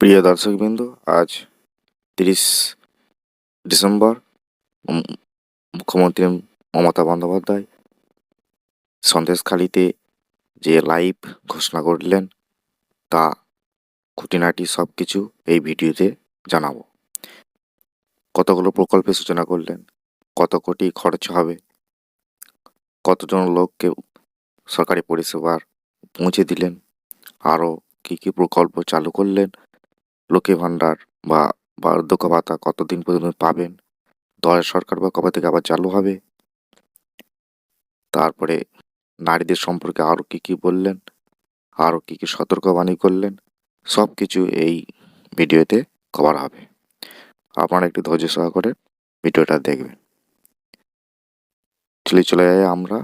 প্রিয় দর্শকবৃন্দ, আজ তিরিশ ডিসেম্বর মুখ্যমন্ত্রী মমতা বন্দ্যোপাধ্যায় সন্দেশখালিতে যে লাইভ ঘোষণা করলেন, তা খুঁটিনাটি সব কিছু এই ভিডিওতে জানাব। কতগুলো প্রকল্পের সূচনা করলেন, কত কোটি খরচ হবে, কতজন লোককে সরকারি পরিষেবার পৌঁছে দিলেন, আরও কী কী প্রকল্প চালু করলেন লক্ষ্মী ভাণ্ডার বা বার্ধক্য ভাতা কতদিন পর্যন্ত পাবেন? দলের সরকার বা কবে থেকে আবার চালু হবে? তারপরে নারীদের সম্পর্কে আরও কী কী বললেন? আরও কী কী সতর্কবাণী করলেন? সব কিছু এই ভিডিওতে কভার হবে। আপনারা একটু ধৈর্য সহকারে ভিডিওটা দেখবেন। চলে চলে যাই আমরা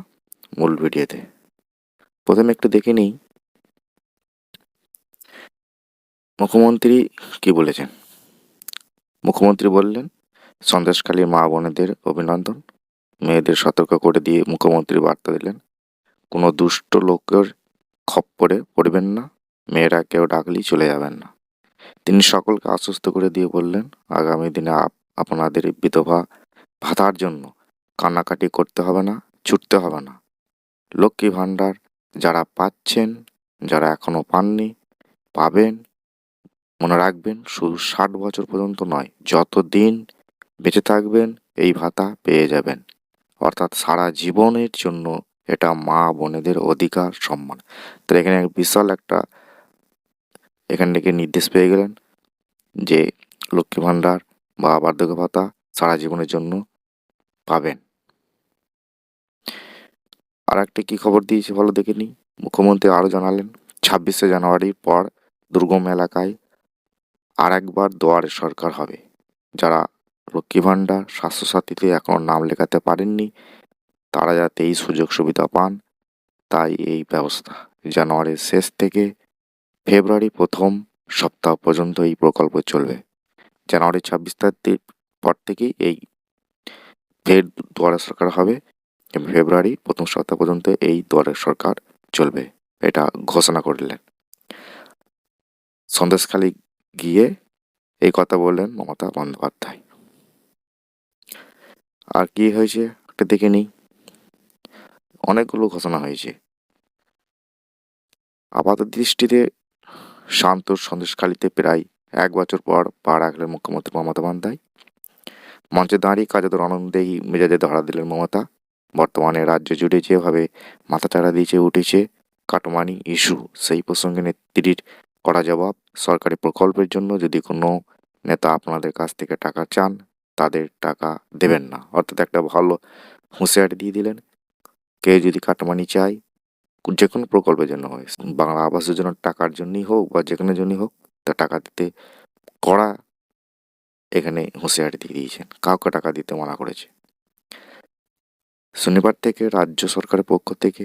মূল ভিডিওতে। প্রথমে একটু দেখে নিই মুখ্যমন্ত্রী কি বলেছেন? মুখ্যমন্ত্রী বললেন, সন্দেশখালী মা বোনেদের অভিনন্দন। মেয়েদের সতর্ক করে দিয়ে মুখ্যমন্ত্রী বার্তা দিলেন, কোনো দুষ্ট লোকের খপ্পরে পড়বেন না, মেয়েরা কেউ ডাকলেই চলে যাবেন না। তিনি সকলকে আশ্বস্ত করে দিয়ে বললেন, আগামী দিনে আপ- আপনাদের বিধবা ভাতার জন্য কান্নাকাটি করতে হবে না, ছুটতে হবে না। লক্ষ্মী ভাণ্ডার যারা পাচ্ছেন, যারা এখনও পাননি, পাবেন। মনে রাখবেন, শুধু ষাট বছর পর্যন্ত নয়, যতদিন বেঁচে থাকবেন, এই ভাতা পেয়ে যাবেন। অর্থাৎ সারা জীবনের জন্য এটা মা বোনেদের অধিকার, সম্মান। তো এখানে বিশাল একটা এখান থেকে নির্দেশ পেয়ে গেলেন যে লক্ষ্মী ভাণ্ডার বা বার্ধক্য ভাতা সারা জীবনের জন্য পাবেন। আর একটা কী খবর দিয়েছে ভালো দেখে নিই। মুখ্যমন্ত্রী আরও জানালেন, ছাব্বিশে জানুয়ারির পর দুর্গম এলাকায় আর একবার দুয়ারে সরকার হবে। যারা লক্ষ্মী ভাণ্ডার, স্বাস্থ্যসাথীতে এখনও নাম লেখাতে পারেননি, তারা যাতে এই সুযোগ সুবিধা পান, তাই এই ব্যবস্থা। জানুয়ারির শেষ থেকে ফেব্রুয়ারি প্রথম সপ্তাহ পর্যন্ত এই প্রকল্প চলবে। জানুয়ারি ছাব্বিশ তারিখ পর থেকেই এই ফের দুয়ারে সরকার হবে। এবং ফেব্রুয়ারি প্রথম সপ্তাহ পর্যন্ত এই দুয়ারে সরকার চলবে। এটা ঘোষণা করলেন। সন্দেশখালী গিয়ে এই কথা বললেন মমতা বন্দ্যোপাধ্যায়। আর কি হয়েছে একটা দেখে নিই। অনেকগুলো ঘোষণা হয়েছে। আপাত দৃষ্টিতে শান্ত সন্দেশখালীতে প্রায় এক বছর পর পা রাখলেন মুখ্যমন্ত্রী মমতা বন্দ্যোপাধ্যায়। মঞ্চে দাঁড়িয়ে কাজেদের আনন্দেই মেজাজে ধরা দিলেন মমতা। বর্তমানে রাজ্য জুড়ে যেভাবে মাথাচাড়া দিয়েছে, উঠেছে, কাটমানি ইস্যু, সেই প্রসঙ্গে নেত্রীর করা জবাব। সরকারি প্রকল্পের জন্য যদি কোনো নেতা আপনাদের কাছ থেকে টাকা চান, তাদের টাকা দেবেন না। অর্থাৎ একটা ভালো হুঁশিয়ারি দিয়ে দিলেন। কেউ যদি কাটমানি চায়, যে কোনো প্রকল্পের জন্য হয় বাংলা আবাস যোজনার টাকার জন্যই হোক বা যে কোনো জন্যই হোক, তা টাকা দিতে করা এখানে হুঁশিয়ারি দিয়ে দিয়েছেন। কাউকে টাকা দিতে মানা করেছে। শনিবার থেকে রাজ্য সরকারের পক্ষ থেকে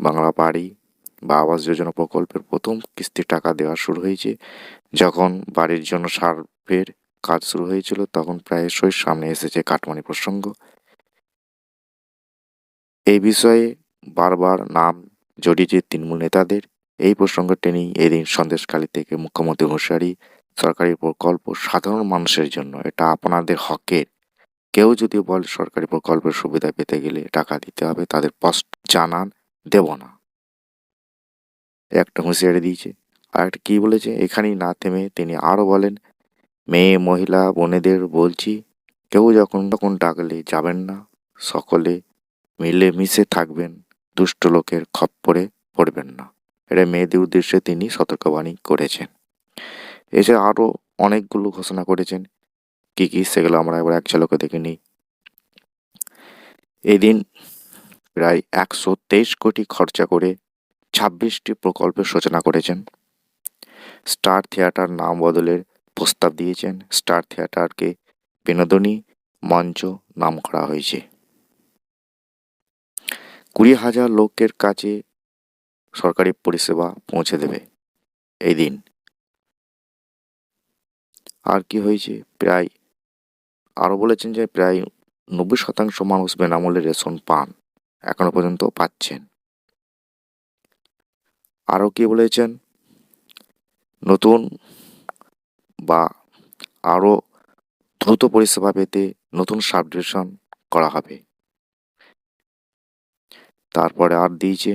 বাংলা বাড়ি বা আবাস যোজনা প্রকল্পের প্রথম কিস্তির টাকা দেওয়া শুরু হয়েছে। যখন বাড়ির জন্য সার্ভের কাজ শুরু হয়েছিল, তখন প্রায়শই সামনে এসেছে কাটমানি প্রসঙ্গ। এই বিষয়ে বারবার নাম জড়িয়েছে তৃণমূল নেতাদের। এই প্রসঙ্গ টেনেই এদিন সন্দেশখালী থেকে মুখ্যমন্ত্রী হুঁশিয়ারি সরকারি প্রকল্প সাধারণ মানুষের জন্য, এটা আপনাদের হকের। কেউ যদি বলে সরকারি প্রকল্পের সুবিধা পেতে গেলে টাকা দিতে হবে, তাদের স্পষ্ট জানান, দেব না। একটা হুঁশিয়ারি দিয়েছে। আর একটা কী বলেছে? এখানেই না থেমে তিনি আরও বলেন, মেয়ে, মহিলা, বোনেদের বলছি, কেউ যখন তখন ডাকলে যাবেন না। সকলে মিলে মিশে থাকবেন, দুষ্ট লোকের খপ্পরে পড়বেন না। এটা মেয়েদের উদ্দেশ্যে তিনি সতর্কবাণী করেছেন। এছাড়া আরও অনেকগুলো ঘোষণা করেছেন। কি কি সেগুলো আমরা এবার এক ঝলকে দেখে নিই। এদিন প্রায় একশো তেইশ কোটি খরচা করে ছাব্বিশটি প্রকল্পের সূচনা করেছেন। স্টার থিয়েটার নাম বদলের প্রস্তাব দিয়েছেন। স্টার থিয়েটারকে বিনোদনী মঞ্চ নাম করা হয়েছে। কুড়ি হাজার লোকের কাছে সরকারি পরিষেবা পৌঁছে দেবে এই দিন। আর কি হয়েছে? প্রায় আরও বলেছেন যে প্রায় নব্বই শতাংশ মানুষ বিনামূল্যে রেশন পান। এখনও পর্যন্ত পাচ্ছেন। আরও কি বলেছেন? নতুন বা আরও দ্রুত পরিষেবা পেতে নতুন সাবডিভিশন করা হবে। তারপরে আর দিয়েছে,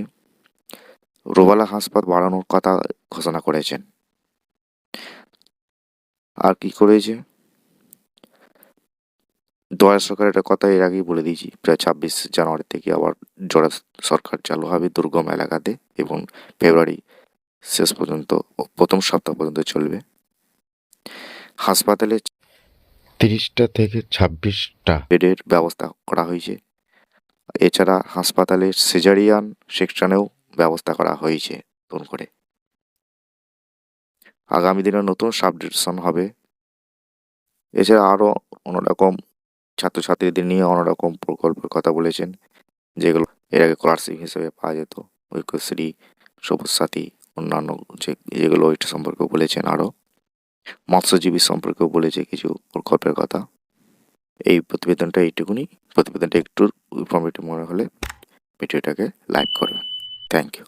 রোবালা হাসপাতাল বাড়ানোর কথা ঘোষণা করেছেন। আর কি করেছে? দয়া সরকারের কথা এর আগেই বলে দিয়েছি প্রায় ছাব্বিশ জানুয়ারি থেকে আবার জোড়া সরকার চালু হবে দুর্গম এলাকাতে এবং ফেব্রুয়ারি শেষ পর্যন্ত প্রথম সপ্তাহ পর্যন্ত চলবে। হাসপাতালে তিরিশটা থেকে ছাব্বিশটা বেডের ব্যবস্থা করা হয়েছে। এছাড়া হাসপাতালে সিজারিয়ান সেকশনেও ব্যবস্থা করা হয়েছে নতুন করে। আগামী দিনে নতুন সাবডিভিশন হবে। এছাড়া আরও অন্যরকম ছাত্রছাত্রীদের নিয়ে অন্যরকম প্রকল্পের কথা বলেছেন, যেগুলো এর আগে স্কলারশিপ হিসেবে পাওয়া যেত। ঐক্যশ্রী সবুজ সাথী অন্যান্য যে যেগুলো এটা সম্পর্কেও বলেছেন আরও। মৎস্যজীবী সম্পর্কেও বলেছে কিছু প্রকল্পের কথা। এই প্রতিবেদনটা এইটুকুনি। প্রতিবেদনটা একটু ইনফরমেটিভ মনে হলে ভিডিওটাকে লাইক করবেন। Thank you